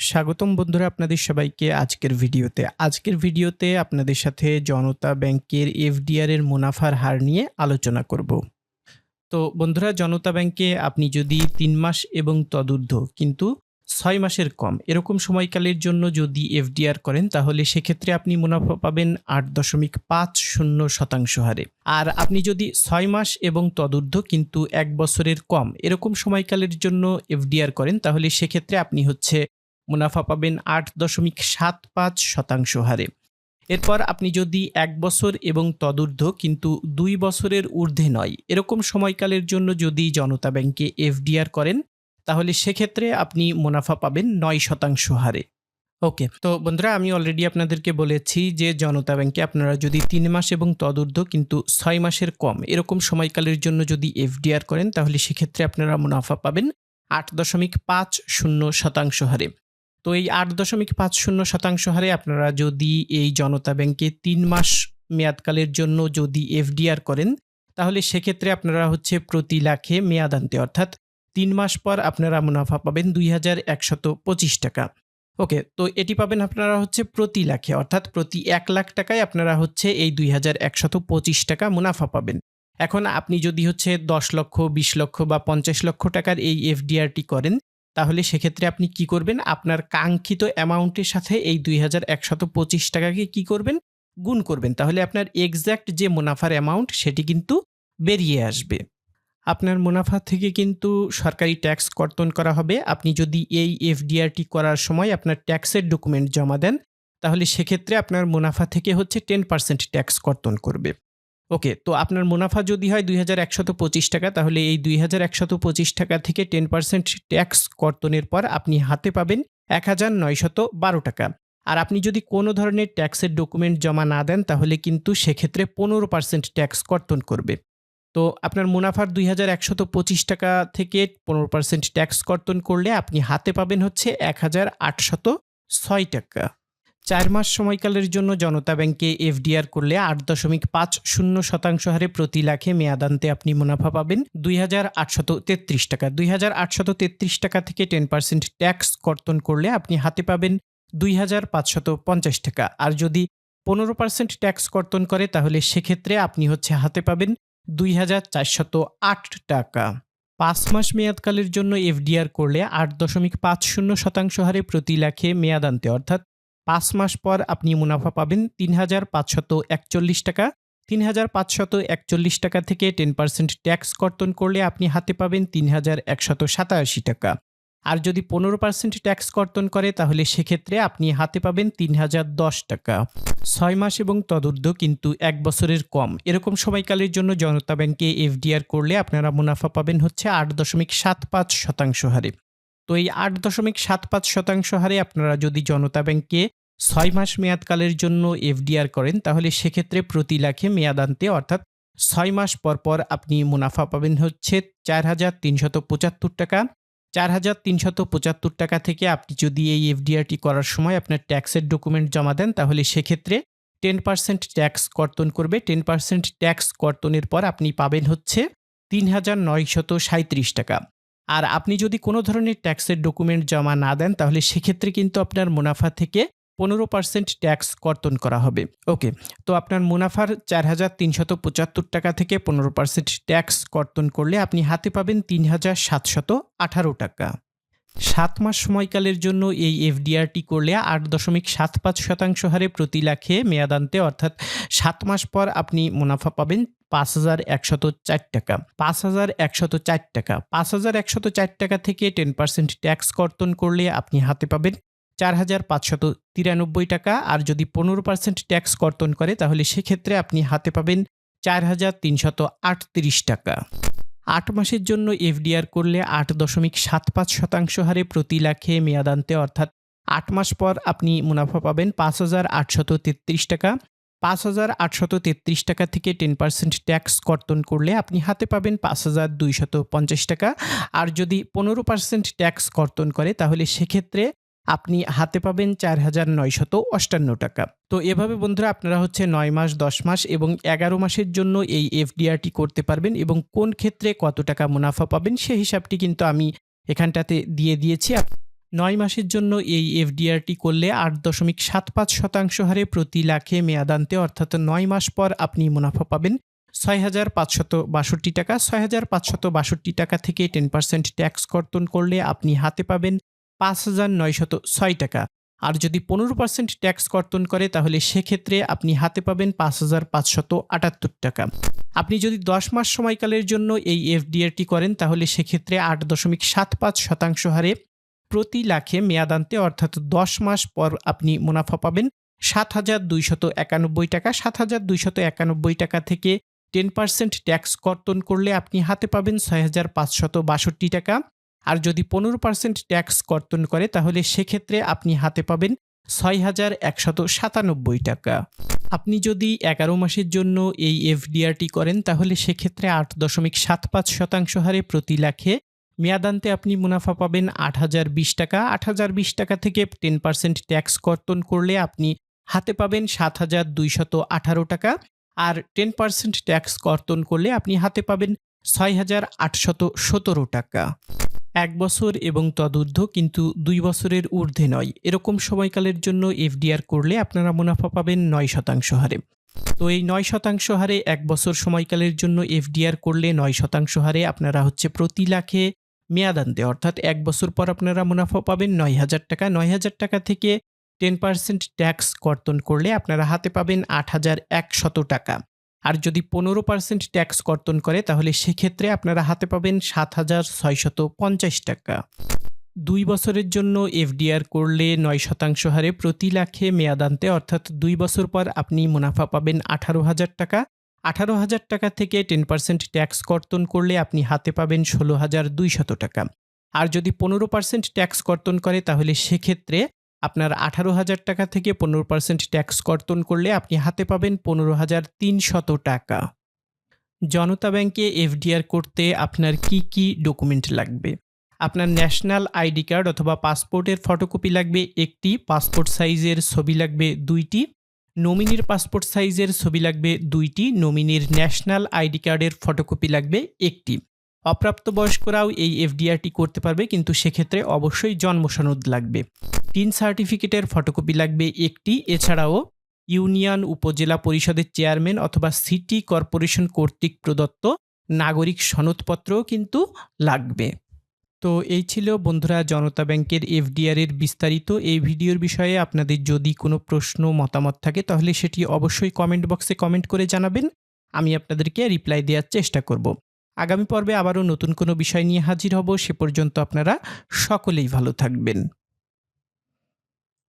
স্বাগতম বন্ধুরা আপনাদের সবাইকে আজকের ভিডিওতে। আজকের ভিডিওতে আপনাদের সাথে জনতা ব্যাংকের এফডিআর এর মুনাফার হার নিয়ে আলোচনা করব। তো বন্ধুরা, জনতা ব্যাংকে আপনি যদি তিন মাস এবং তদূর্ধ্ব কিন্তু ছয় মাসের কম এরকম সময়কালের জন্য যদি এফডিআর করেন, তাহলে সেক্ষেত্রে আপনি মুনাফা পাবেন আট দশমিক পাঁচ শূন্য শতাংশ হারে। আর আপনি যদি ছয় মাস এবং তদূর্ধ্ব কিন্তু এক বছরের কম এরকম সময়কালের জন্য এফডিআর করেন, তাহলে সেক্ষেত্রে আপনি হচ্ছে মুনাফা পাবেন আট দশমিক সাত পাঁচ শতাংশ হারে। এরপর আপনি যদি এক বছর এবং তদূর্ধ্ব কিন্তু দুই বছরের ঊর্ধ্বে নয়, এরকম সময়কালের জন্য যদি জনতা ব্যাংকে এফডিআর করেন, তাহলে সেক্ষেত্রে আপনি মুনাফা পাবেন নয় শতাংশ হারে। ওকে, তো বন্ধুরা আমি অলরেডি আপনাদেরকে বলেছি যে জনতা ব্যাংকে আপনারা যদি তিন মাস এবং তদূর্ধ্ব কিন্তু ছয় মাসের কম, এরকম সময়কালের জন্য যদি এফডিআর করেন, তাহলে সেক্ষেত্রে আপনারা মুনাফা পাবেন আট দশমিক পাঁচ শূন্য শতাংশ হারে। তো এই আট দশমিক পাঁচ শূন্য শতাংশ হারে আপনারা যদি এই জনতা ব্যাংকে তিন মাস মেয়াদকালের জন্য যদি এফডিআর করেন, তাহলে সেক্ষেত্রে আপনারা হচ্ছে প্রতি লাখে মেয়াদান্তে অর্থাৎ তিন মাস পর আপনারা মুনাফা পাবেন দুই হাজার একশত পঁচিশ টাকা। ওকে, তো এটি পাবেন আপনারা হচ্ছে প্রতি লাখে, অর্থাৎ প্রতি এক লাখ টাকায় আপনারা হচ্ছে এই দুই হাজার একশত পঁচিশ টাকা মুনাফা পাবেন। এখন আপনি যদি হচ্ছে দশ লক্ষ, বিশ লক্ষ বা পঞ্চাশ লক্ষ টাকার এই এফডিআরটি করেন তাহলে সেক্ষেত্রে আপনি কি করবেন? আপনার কাঙ্ক্ষিত অ্যামাউন্টের সাথে এই দুই হাজার একশত পঁচিশ টাকাকে কি করবেন? গুণ করবেন। তাহলে আপনার এক্স্যাক্ট যে মুনাফার অ্যামাউন্ট সেটি কিন্তু বেরিয়ে আসবে। আপনার মুনাফা থেকে কিন্তু সরকারি ট্যাক্স কর্তন করা হবে। আপনি যদি এই এফডিআরটি করার সময় আপনার ট্যাক্সের ডকুমেন্ট জমা দেন, তাহলে সেক্ষেত্রে আপনার মুনাফা থেকে হচ্ছে টেন পার্সেন্ট ট্যাক্স কর্তন করবে। ওকে, তো আপনার মুনাফা যদি হয় দুই হাজার একশত পঁচিশ টাকা, তাহলে এই দুই হাজার একশত পঁচিশ টাকা থেকে টেন পার্সেন্ট ট্যাক্স কর্তনের পর আপনি হাতে পাবেন এক হাজার নয়শত বারো টাকা। আর আপনি যদি কোনো ধরনের ট্যাক্সের ডকুমেন্ট জমা না দেন, তাহলে কিন্তু সেক্ষেত্রে পনেরো পার্সেন্ট ট্যাক্স কর্তন করবে। তো আপনার মুনাফার দুই হাজার একশত পঁচিশ টাকা থেকে পনেরো পার্সেন্ট ট্যাক্স কর্তন করলে আপনি হাতে পাবেন হচ্ছে এক হাজার আটশত ছয় টাকা। চার মাস সময়কালের জন্য জনতা ব্যাংকে এফডিআর করলে আট দশমিক পাঁচ শূন্য শতাংশ হারে প্রতি লাখে মেয়াদান্তে আপনি মুনাফা পাবেন দুই হাজার আটশত তেত্রিশ টাকা। দুই হাজার আটশত তেত্রিশ টাকা থেকে টেন পার্সেন্ট ট্যাক্স কর্তন করলে আপনি হাতে পাবেন দুই হাজার পাঁচশত পঞ্চাশ টাকা। আর যদি পনেরো পার্সেন্ট ট্যাক্স কর্তন করে, তাহলে সেক্ষেত্রে আপনি হচ্ছে হাতে পাবেন দুই হাজার চারশত আট টাকা। পাঁচ মাস মেয়াদকালের জন্য এফডিআর করলে আট দশমিক পাঁচ শূন্য শতাংশ হারে প্রতি লাখে মেয়াদান্তে, অর্থাৎ পাঁচ মাস পর আপনি মুনাফা পাবেন তিন হাজার পাঁচশত একচল্লিশ টাকা। তিন হাজার পাঁচশত একচল্লিশ টাকা থেকে টেন পার্সেন্ট ট্যাক্স কর্তন করলে আপনি হাতে পাবেন তিন হাজার একশত সাতাশি টাকা। আর যদি পনেরো পার্সেন্ট ট্যাক্স কর্তন করে, তাহলে সেক্ষেত্রে আপনি হাতে পাবেন তিন হাজার দশ টাকা। ছয় মাস এবং তদূর্ধ্ব কিন্তু এক বছরের কম। এরকম সময়কালের জন্য জনতা ব্যাংকে এফডিআর করলে আপনারা মুনাফা পাবেন হচ্ছে আট দশমিক সাত পাঁচ শতাংশ হারে। তো এই আট দশমিক সাত পাঁচ শতাংশ হারে আপনারা যদি জনতা ব্যাংকে ছয় মাস মেয়াদকালের জন্য এফডিআর করেন, তাহলে সেক্ষেত্রে প্রতি লাখে মেয়াদান্তে অর্থাৎ ছয় মাস পর পর আপনি মুনাফা পাবেন হচ্ছে চার হাজার তিনশত পঁচাত্তর টাকা। চার হাজার তিনশত পঁচাত্তর টাকা থেকে আপনি যদি এই এফডিআরটি করার সময় আপনার ট্যাক্সের ডকুমেন্ট জমা দেন, তাহলে সেক্ষেত্রে টেন পার্সেন্ট ট্যাক্স কর্তন করবে। টেন পার্সেন্ট ট্যাক্স কর্তনের পর আপনি পাবেন হচ্ছে তিন হাজার নয়শত সাঁত্রিশ টাকা। আর আপনি যদি কোনো ধরনের ট্যাক্সের ডকুমেন্ট জমা না দেন, তাহলে সেক্ষেত্রে কিন্তু আপনার মুনাফা থেকে পনেরো পার্সেন্ট ট্যাক্স কর্তন করা হবে। ওকে, তো আপনার মুনাফার চার হাজার তিনশত পঁচাত্তর টাকা থেকে পনেরো পার্সেন্ট ট্যাক্স কর্তন করলে আপনি হাতে পাবেন তিন হাজার সাতশত আঠারো টাকা। সাত মাস সময়কালের জন্য এই এফডিআরটি করলে আট দশমিক সাত পাঁচ শতাংশ হারে প্রতি লাখে মেয়াদান্তে অর্থাৎ সাত মাস পর আপনি মুনাফা পাবেন পাঁচ হাজার একশত চার টাকা, পাঁচ হাজার একশত চার টাকা, পাঁচ হাজার একশত চার টাকা থেকে টেন পার্সেন্ট ট্যাক্স কর্তন করলে আপনি হাতে পাবেন চার হাজার পাঁচশত তিরানব্বই টাকা। আর যদি পনেরো পার্সেন্ট ট্যাক্স কর্তন করে, তাহলে সেক্ষেত্রে আপনি হাতে পাবেন চার হাজার তিনশত আটত্রিশ টাকা। আট মাসের জন্য এফডিআর করলে আট দশমিক সাত পাঁচ শতাংশ হারে প্রতি লাখে মেয়াদান্তে, অর্থাৎ আট মাস পর আপনি মুনাফা পাবেন পাঁচ হাজার আটশত তেত্রিশ টাকা। পাঁচ হাজার আটশত তেত্রিশ টাকা থেকে টেন পার্সেন্ট ট্যাক্স কর্তন করলে আপনি হাতে পাবেন পাঁচ হাজার দুইশত পঞ্চাশ টাকা। আর যদি পনেরো পার্সেন্ট ট্যাক্স কর্তন করে, তাহলে সেক্ষেত্রে আপনি হাতে পাবেন চার হাজার নয়শত অষ্টান্ন টাকা। তো এভাবে বন্ধুরা আপনারা হচ্ছে নয় মাস, দশ মাস এবং এগারো মাসের জন্য এই এফডিআরটি করতে পারবেন এবং কোন ক্ষেত্রে কত টাকা মুনাফা পাবেন সে হিসাবটি কিন্তু আমি এখানটাতে দিয়ে দিয়েছি। নয় মাসের জন্য এই এফডিআরটি করলে আট দশমিক সাত পাঁচ শতাংশ হারে প্রতি লাখে মেয়াদান্তে অর্থাৎ নয় মাস পর আপনি মুনাফা পাবেন। ছয় হাজার পাঁচশত বাষট্টি টাকা, ছয় হাজার পাঁচশত বাষট্টি টাকা থেকে টেন পার্সেন্ট ট্যাক্স কর্তন করলে আপনি হাতে পাবেন পাঁচ হাজার নয়শত ছয় টাকা। আর যদি পনেরো পার্সেন্ট ট্যাক্স কর্তন করে, তাহলে সেক্ষেত্রে আপনি হাতে পাবেন পাঁচ হাজার পাঁচশত আটাত্তর টাকা। আপনি যদি দশ মাস সময়কালের জন্য এই এফডিআরটি করেন, তাহলে সেক্ষেত্রে আট দশমিক সাত পাঁচ শতাংশ হারে প্রতি লাখে মেয়াদান্তে, অর্থাৎ দশ মাস পর আপনি মুনাফা পাবেন সাত হাজার দুইশত একানব্বই টাকা। সাত হাজার দুইশত একানব্বই টাকা থেকে টেন পার্সেন্ট ট্যাক্স কর্তন করলে আপনি হাতে পাবেন ছয় হাজার পাঁচশত বাষট্টি টাকা। আর যদি পনেরো পার্সেন্ট ট্যাক্স কর্তন করে, তাহলে সেক্ষেত্রে আপনি হাতে পাবেন ছয় হাজার একশত সাতানব্বই টাকা। আপনি যদি এগারো মাসের জন্য এই এফডিআরটি করেন, তাহলে সেক্ষেত্রে আট দশমিক সাত পাঁচ শতাংশ হারে প্রতি লাখে মেয়াদান্তে আপনি মুনাফা পাবেন আট হাজার বিশ টাকা। আট হাজার বিশ টাকা থেকে টেন পার্সেন্ট ট্যাক্স কর্তন করলে আপনি হাতে পাবেন সাত হাজার দুইশত আঠারো টাকা। আর টেন পার্সেন্ট ট্যাক্স কর্তন করলে আপনি হাতে পাবেন ছয় হাজার আটশত সতেরো টাকা। এক বছর এবং তদূর্ধ্ব কিন্তু দুই বছরের ঊর্ধ্বে নয়। এরকম সময়কালের জন্য এফডিআর করলে আপনারা মুনাফা পাবেন নয় শতাংশ হারে। তো এই নয় শতাংশ হারে এক বছর সময়কালের জন্য এফডিআর করলে নয় শতাংশ হারে আপনারা হচ্ছে প্রতি লাখে মেয়াদান্তে, অর্থাৎ এক বছর পর আপনারা মুনাফা পাবেন নয় হাজার টাকা। নয় হাজার টাকা থেকে টেন পার্সেন্ট ট্যাক্স কর্তন করলে আপনারা হাতে পাবেন আট হাজার একশত টাকা। আর যদি পনেরো পার্সেন্ট ট্যাক্স কর্তন করে, তাহলে সেক্ষেত্রে আপনারা হাতে পাবেন সাত হাজার ছয়শত পঞ্চাশ টাকা। দুই বছরের জন্য এফডিআর করলে নয় শতাংশ হারে প্রতি লাখে মেয়াদান্তে, অর্থাৎ দুই বছর পর আপনি মুনাফা পাবেন আঠারো হাজার টাকা। আঠারো হাজার টাকা থেকে টেন পার্সেন্ট ট্যাক্স কর্তন করলে আপনি হাতে পাবেন ষোলো হাজার দুইশত টাকা। আর যদি পনেরো পার্সেন্ট ট্যাক্স কর্তন করে, তাহলে সেক্ষেত্রে আপনার আঠারো হাজার টাকা থেকে পনেরো পার্সেন্ট ট্যাক্স কর্তন করলে আপনি হাতে পাবেন পনেরো হাজার তিনশত টাকা। জনতা ব্যাংকে এফডিআর করতে আপনার কি কি ডকুমেন্ট লাগবে? আপনার ন্যাশনাল আইডি কার্ড অথবা পাসপোর্টের ফটোকপি লাগবে, একটি, পাসপোর্ট সাইজের ছবি লাগবে, দুইটি। নমিনির পাসপোর্ট সাইজের ছবি লাগবে দুইটি, নমিনির ন্যাশনাল আইডি কার্ডের ফটোকপি লাগবে একটি। অপ্রাপ্তবয়স্করাও এই এফডিআরটি করতে পারবে, কিন্তু সেক্ষেত্রে অবশ্যই জন্ম সনদ লাগবে। তিন সার্টিফিকেটের ফটোকপি লাগবে একটি, এছাড়াও ইউনিয়ন উপজেলা পরিষদের চেয়ারম্যান অথবা সিটি কর্পোরেশন কর্তৃক প্রদত্ত নাগরিক সনদপত্রও কিন্তু লাগবে। তো এই ছিল বন্ধুরা জনতা ব্যাংকের এফডিআর এর বিস্তারিত। এই ভিডিওর বিষয়ে আপনাদের যদি কোনো প্রশ্ন, মতামত থাকে, তাহলে সেটি অবশ্যই কমেন্ট বক্সে কমেন্ট করে জানাবেন। আমি আপনাদেরকে রিপ্লাই দেওয়ার চেষ্টা করব। আগামী পর্বে আবারও নতুন কোনো বিষয় নিয়ে হাজির হব। সে পর্যন্ত আপনারা সকলেই ভালো থাকবেন।